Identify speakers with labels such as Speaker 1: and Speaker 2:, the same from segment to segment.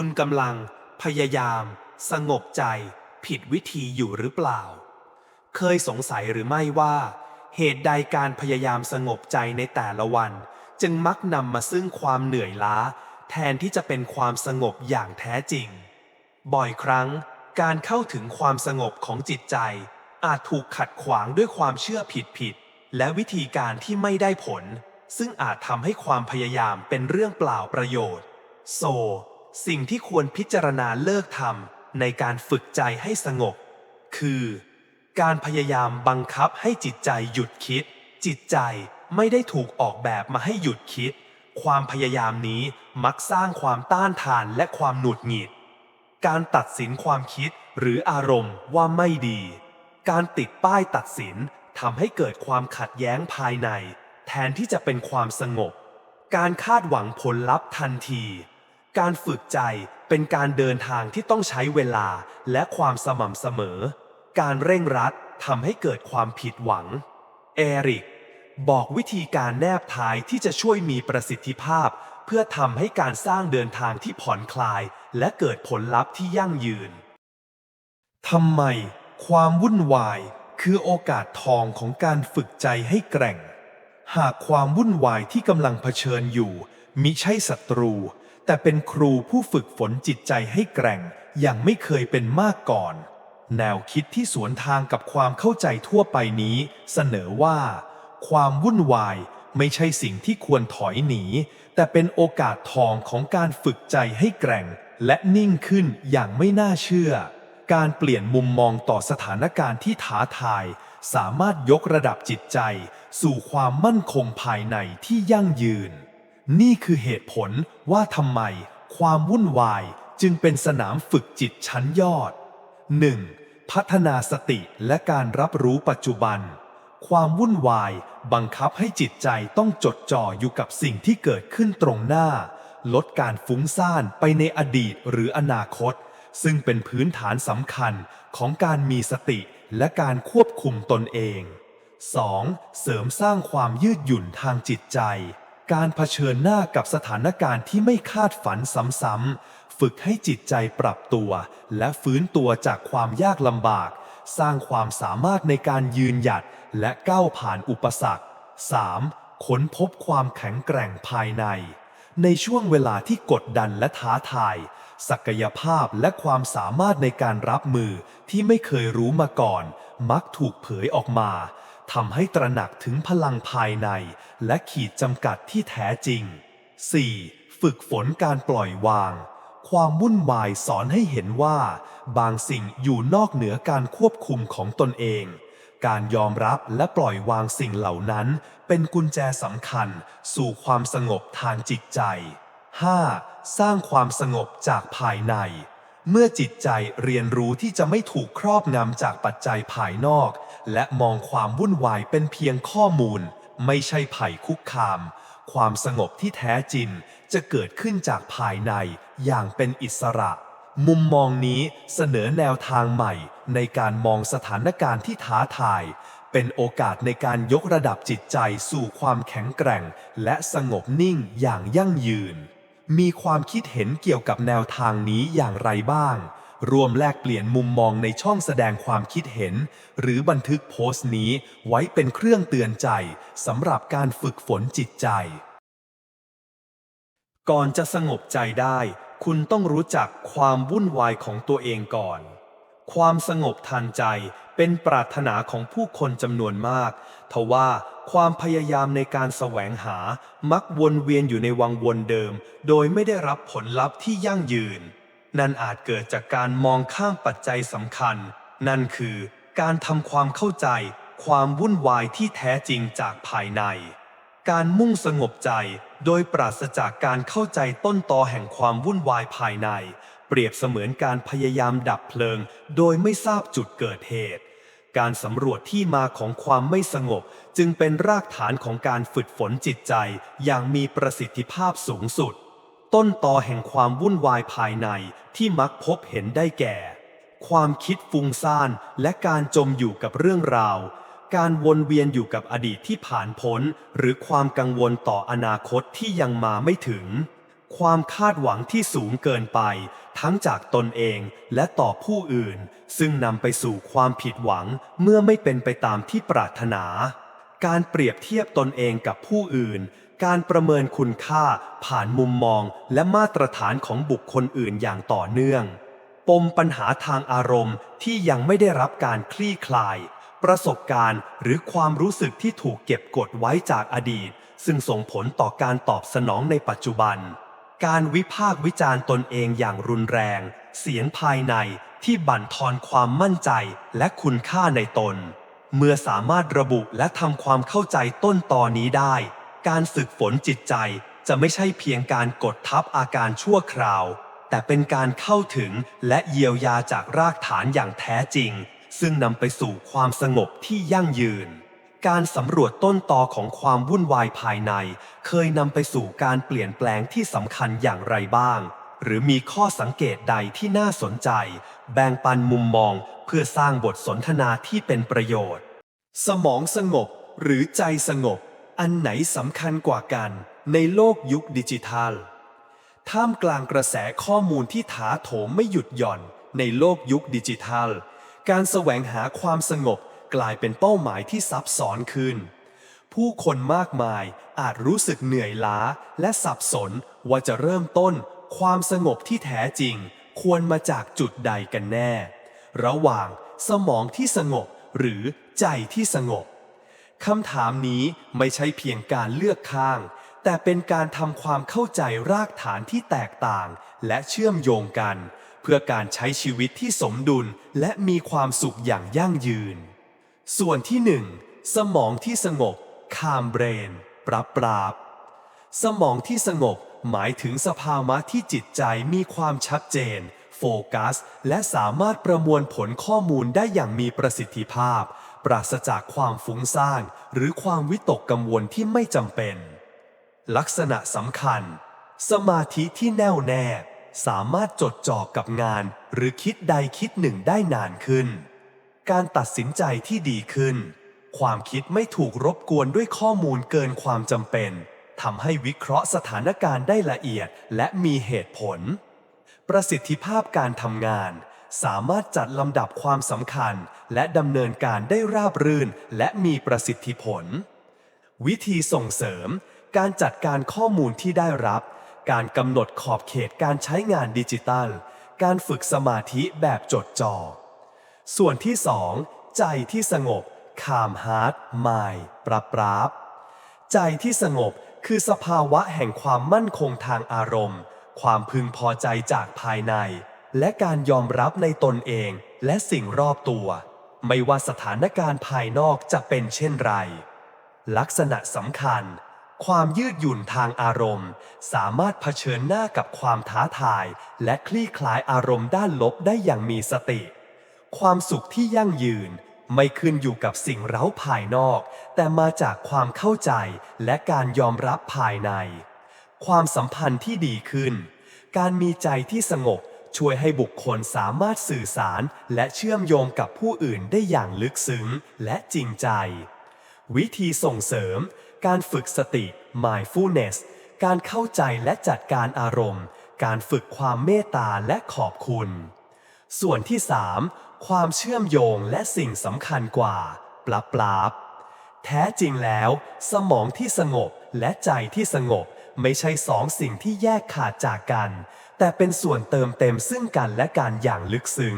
Speaker 1: คุณกำลังพยายาม สงบใจ ผิดวิธีอยู่หรือเปล่า เคยสงสัยหรือไม่ว่า เหตุใดการพยายามสงบใจในแต่ละวัน จึงมักนำมาซึ่งความเหนื่อยล้า แทนที่จะเป็นความสงบอย่างแท้จริง บ่อยครั้ง การเข้าถึงความสงบของจิตใจ อาจถูกขัดขวางด้วยความเชื่อผิดๆและวิธีการที่ไม่ได้ผล ซึ่งอาจทำให้ความพยายามเป็นเรื่องเปล่าประโยชน์ โซ สิ่งที่ควรพิจารณาเลิกทำในการฝึกใจให้สงบ คือ การพยายามบังคับให้จิตใจหยุดคิด จิตใจไม่ได้ถูกออกแบบมาให้หยุดคิด ความพยายามนี้มักสร้างความต้านทานและความหนุดหงิด การตัดสินความคิดหรืออารมณ์ว่าไม่ดี การติดป้ายตัดสินทำให้เกิดความขัดแย้งภายใน แทนที่จะเป็นความสงบ การคาดหวังผลลัพธ์ทันที การฝึกใจเป็นการเดินทางที่ต้องใช้เวลาและความสม่ำเสมอ การเร่งรัดทำให้เกิดความผิดหวัง เอริก บอกวิธีการแนบท้ายที่จะช่วยมีประสิทธิภาพ เพื่อทำให้การสร้างเดินทางที่ผ่อนคลาย และเกิดผลลัพธ์ที่ยั่งยืนทำไม ความวุ่นวาย คือโอกาสทองของการฝึกใจให้แกร่ง หากความวุ่นวายที่กำลังเผชิญอยู่มิใช่ศัตรู แต่เป็นครูผู้ฝึกฝนจิตใจให้แกร่งอย่างไม่เคยเป็นมากก่อน แนวคิดที่สวนทางกับความเข้าใจทั่วไปนี้ เสนอว่า ความวุ่นวายไม่ใช่สิ่งที่ควรถอยหนี แต่เป็นโอกาสทองของการฝึกใจให้แกร่ง และนิ่งขึ้นอย่างไม่น่าเชื่อ การเปลี่ยนมุมมองต่อสถานการณ์ที่ท้าทาย สามารถยกระดับจิตใจ สู่ความมั่นคงภายในที่ยั่งยืน นี่คือเหตุผลว่าทำไมความวุ่นวายจึงเป็นสนามฝึกจิตชั้นยอด 1. พัฒนาสติและการรับรู้ปัจจุบัน ความวุ่นวายบังคับให้จิตใจต้องจดจ่ออยู่กับสิ่งที่เกิดขึ้นตรงหน้า ลดการฟุ้งซ่านไปในอดีตหรืออนาคต ซึ่งเป็นพื้นฐานสำคัญของการมีสติและการควบคุมตนเอง 2. เสริมสร้างความยืดหยุ่นทางจิตใจ การเผชิญหน้ากับสถานการณ์ที่ไม่คาดฝันซ้ำๆ ฝึกให้จิตใจปรับตัว และฟื้นตัวจากความยากลำบาก สร้างความสามารถในการยืนหยัดและก้าวผ่านอุปสรรค 3. ค้นพบความแข็งแกร่งภายใน ในช่วงเวลาที่กดดันและท้าทาย ศักยภาพและความสามารถในการรับมือที่ไม่เคยรู้มาก่อน มักถูกเผยออกมา ทำให้ตระหนักถึงพลังภายใน และขีดจำกัดที่แท้จริง 4. ฝึกฝนการปล่อยวาง ความวุ่นวายสอนให้เห็นว่า บางสิ่งอยู่นอกเหนือการควบคุมของตนเอง การยอมรับและปล่อยวางสิ่งเหล่านั้น เป็นกุญแจสำคัญ สู่ความสงบทางจิตใจ 5. สร้างความสงบจากภายใน เมื่อจิตใจเรียนรู้ที่จะไม่ถูกครอบงำจากปัจจัยภายนอก และมองความวุ่นวายเป็นเพียงข้อมูล ไม่ใช่ภัยคุกคาม ความสงบที่แท้จริงจะเกิดขึ้นจากภายในอย่างเป็นอิสระ มุมมองนี้เสนอแนวทางใหม่ในการมองสถานการณ์ที่ท้าทาย เป็นโอกาสในการยกระดับจิตใจสู่ความแข็งแกร่ง และสงบนิ่งอย่างยั่งยืน มีความคิดเห็นเกี่ยวกับแนวทางนี้อย่างไรบ้างรวมแลกเปลี่ยนมุมมองในช่องแสดงความคิดเห็น หรือบันทึกโพสต์นี้ไว้เป็นเครื่องเตือนใจสำหรับการฝึกฝนจิตใจ ก่อนจะสงบใจได้ คุณต้องรู้จักความวุ่นวายของตัวเองก่อน ความสงบทางใจ เป็นปรารถนาของผู้คนจำนวนมาก ทว่าความพยายามในการแสวงหามักวนเวียนอยู่ในวังวนเดิม โดยไม่ได้รับผลลัพธ์ที่ยั่งยืน นั่นอาจเกิดจากการมองข้ามปัจจัยสำคัญ นั่นคือการทำความเข้าใจ ความวุ่นวายที่แท้จริงจากภายใน การมุ่งสงบใจโดยปราศจากการเข้าใจต้นตอแห่งความวุ่นวายภายใน เปรียบเสมือนการพยายามดับเพลิง โดยไม่ทราบจุดเกิดเหตุ การสำรวจที่มาของความไม่สงบ จึงเป็นรากฐานของการฝึกฝนจิตใจ อย่างมีประสิทธิภาพสูงสุด ต้นตอแห่งความวุ่นวายภายในที่มักพบเห็นได้แก่ ความคิดฟุ้งซ่านและการจมอยู่กับเรื่องราว การวนเวียนอยู่กับอดีตที่ผ่านพ้น หรือความกังวลต่ออนาคตที่ยังมาไม่ถึง ความคาดหวังที่สูงเกินไป ทั้งจากตนเองและต่อผู้อื่น ซึ่งนำไปสู่ความผิดหวังเมื่อไม่เป็นไปตามที่ปรารถนา การเปรียบเทียบตนเองกับผู้อื่น การประเมินคุณค่าผ่านมุมมองและมาตรฐานของบุคคลอื่นอย่างต่อเนื่อง ปมปัญหาทางอารมณ์ที่ยังไม่ได้รับการคลี่คลาย ประสบการณ์หรือความรู้สึกที่ถูกเก็บกดไว้จากอดีต ซึ่งส่งผลต่อการตอบสนองในปัจจุบัน การวิพากษ์วิจารณ์ตนเองอย่างรุนแรง เสียงภายในที่บั่นทอนความมั่นใจและคุณค่าในตน เมื่อสามารถระบุและทำความเข้าใจต้นตอนี้ได้ การฝึกฝนจิตใจจะไม่ใช่เพียงการกดทับอาการชั่วคราว แต่เป็นการเข้าถึงและเยียวยาจากรากฐานอย่างแท้จริง ซึ่งนำไปสู่ความสงบที่ยั่งยืน การสำรวจต้นตอของความวุ่นวายภายใน เคยนำไปสู่การเปลี่ยนแปลงที่สำคัญอย่างไรบ้าง หรือมีข้อสังเกตใดที่น่าสนใจ แบ่งปันมุมมอง เพื่อสร้างบทสนทนาที่เป็นประโยชน์ สมองสงบหรือใจสงบ อันไหนสำคัญกว่ากันในโลกยุคดิจิทัล ท่ามกลางกระแสข้อมูลที่ถาโถมไม่หยุดหย่อนในโลกยุคดิจิทัล การแสวงหาความสงบ กลายเป็นเป้าหมายที่ซับซ้อนขึ้น ผู้คนมากมายอาจรู้สึกเหนื่อยล้าและสับสนว่าจะเริ่มต้นความสงบที่แท้จริง ควรมาจากจุดใดกันแน่ ระหว่างสมองที่สงบหรือใจที่สงบคำถามนี้ไม่ใช่เพียงการเลือกข้าง แต่เป็นการทำความเข้าใจรากฐานที่แตกต่าง และเชื่อมโยงกัน เพื่อการใช้ชีวิตที่สมดุลและมีความสุขอย่างยั่งยืน ส่วนที่หนึ่งสมองที่สงบคามเบรน ปรับปราบ สมองที่สงบหมายถึงสภาวะที่จิตใจมีความชัดเจน โฟกัส และสามารถประมวลผลข้อมูลได้อย่างมีประสิทธิภาพ ปราศจากความฟุ้งซ่านหรือความวิตกกังวลที่ไม่จำเป็น ลักษณะสำคัญ สมาธิที่แน่วแน่ สามารถจดจ่อกับงาน หรือคิดใดคิดหนึ่งได้นานขึ้น การตัดสินใจที่ดีขึ้น ความคิดไม่ถูกรบกวนด้วยข้อมูลเกินความจำเป็นทำให้วิเคราะห์สถานการณ์ได้ละเอียดและมีเหตุผล ประสิทธิภาพการทำงาน สามารถจัดลำดับความสำคัญ และดำเนินการได้ราบรื่น และมีประสิทธิผล วิธีส่งเสริม การจัดการข้อมูลที่ได้รับ การกำหนดขอบเขตการใช้งานดิจิตัล การฝึกสมาธิแบบจดจ่อ ส่วนที่สองใจที่สงบคามฮาร์ดมายปรับปราบใจที่สงบคือสภาวะแห่งความมั่นคงทางอารมณ์ ความพึงพอใจจากภายใน และการยอมรับในตนเองและสิ่งรอบตัว ไม่ว่าสถานการณ์ภายนอกจะเป็นเช่นไร ลักษณะสำคัญ ความยืดหยุ่นทางอารมณ์ สามารถเผชิญหน้ากับความท้าทาย และคลี่คลายอารมณ์ด้านลบได้อย่างมีสติ ความสุขที่ยั่งยืน ไม่ขึ้นอยู่กับสิ่งเร้าภายนอก แต่มาจากความเข้าใจและการยอมรับภายใน ความสัมพันธ์ที่ดีขึ้น การมีใจที่สงบช่วยให้บุคคลสามารถสื่อสารและเชื่อมโยงกับผู้อื่นได้อย่างลึกซึ้งและจริงใจ วิธีส่งเสริม การฝึกสติ mindfulness การเข้าใจและจัดการอารมณ์ การฝึกความเมตตาและขอบคุณ ส่วนที่ 3 ความเชื่อมโยงและสิ่งสำคัญกว่าปลับปลาบแท้จริงแล้ว สมองที่สงบและใจที่สงบไม่ใช่สองสิ่งที่แยกขาดจากกัน แต่เป็นส่วนเติมเต็มซึ่งกันและกันอย่างลึกซึ้ง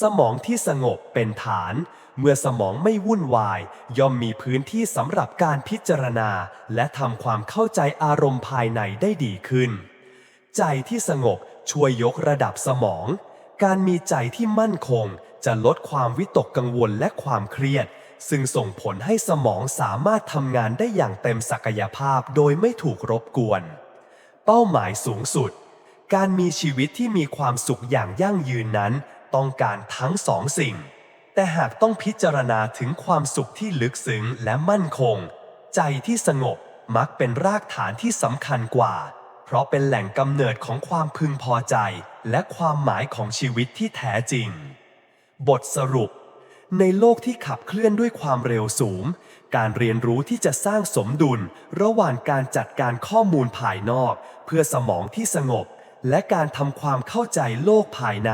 Speaker 1: สมองที่สงบเป็นฐาน เมื่อสมองไม่วุ่นวาย ย่อมมีพื้นที่สำหรับการพิจารณา และทำความเข้าใจอารมณ์ภายในได้ดีขึ้น ใจที่สงบช่วยยกระดับสมอง การมีใจที่มั่นคงจะลดความวิตกกังวลและความเครียด ซึ่งส่งผลให้สมองสามารถทำงานได้อย่างเต็มศักยภาพโดยไม่ถูกรบกวน เป้าหมายสูงสุด การมีชีวิตที่มีความสุขอย่างยั่งยืนนั้น ต้องการทั้งสองสิ่ง แต่หากต้องพิจารณาถึงความสุขที่ลึกซึ้งและมั่นคง ใจที่สงบมักเป็นรากฐานที่สำคัญกว่า เพราะเป็นแหล่งกำเนิดของความพึงพอใจ และความหมายของชีวิตที่แท้จริง บทสรุป
Speaker 2: ในโลกที่ขับเคลื่อนด้วยความเร็วสูง การเรียนรู้ที่จะสร้างสมดุล ระหว่างการจัดการข้อมูลภายนอก เพื่อสมองที่สงบ และการทำความเข้าใจโลกภายใน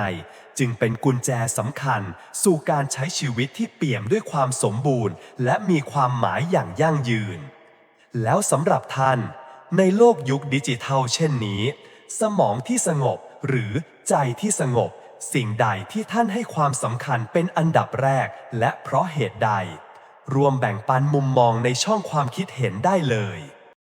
Speaker 2: จึงเป็นกุญแจสำคัญ สู่การใช้ชีวิตที่เปี่ยมด้วยความสมบูรณ์ และมีความหมายอย่างยั่งยืน แล้วสำหรับท่าน ในโลกยุคดิจิทัลเช่นนี้ สมองที่สงบ หรือใจที่สงบ สิ่งใดที่ท่านให้ความสำคัญเป็นอันดับแรก และเพราะเหตุใด รวมแบ่งปันมุมมองในช่องความคิดเห็นได้เลย